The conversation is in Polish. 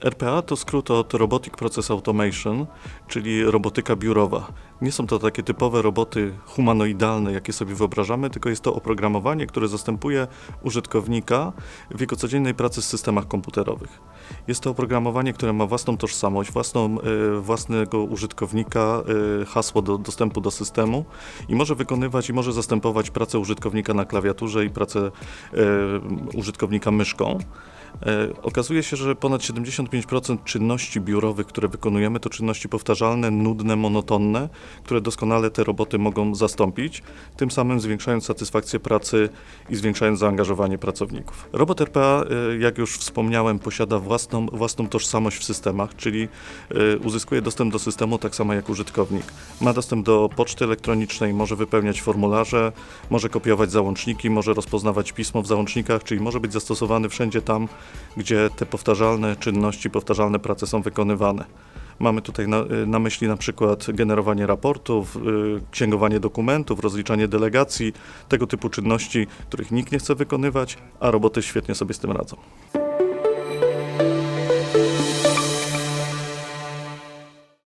RPA to skrót od Robotic Process Automation, czyli robotyka biurowa. Nie są to takie typowe roboty humanoidalne, jakie sobie wyobrażamy, tylko jest to oprogramowanie, które zastępuje użytkownika w jego codziennej pracy w systemach komputerowych. Jest to oprogramowanie, które ma własną tożsamość, własną, e, własnego użytkownika, e, hasło do dostępu do systemu i może wykonywać i może zastępować pracę użytkownika na klawiaturze i pracę e, użytkownika myszką. E, Okazuje się, że ponad 75% czynności biurowych, które wykonujemy, to czynności powtarzalne, nudne, monotonne, które doskonale te roboty mogą zastąpić, tym samym zwiększając satysfakcję pracy i zwiększając zaangażowanie pracowników. Robot RPA, e, jak już wspomniałem, posiada własną, własną tożsamość w systemach, czyli e, uzyskuje dostęp do systemu tak samo jak użytkownik. Ma dostęp do poczty elektronicznej, może wypełniać formularze, może kopiować załączniki, może rozpoznawać pismo w załącznikach, czyli może być zastosowany wszędzie tam, gdzie te powtarzalne czynności, powtarzalne prace są wykonywane. Mamy tutaj na, na myśli na przykład generowanie raportów, y, księgowanie dokumentów, rozliczanie delegacji, tego typu czynności, których nikt nie chce wykonywać, a roboty świetnie sobie z tym radzą.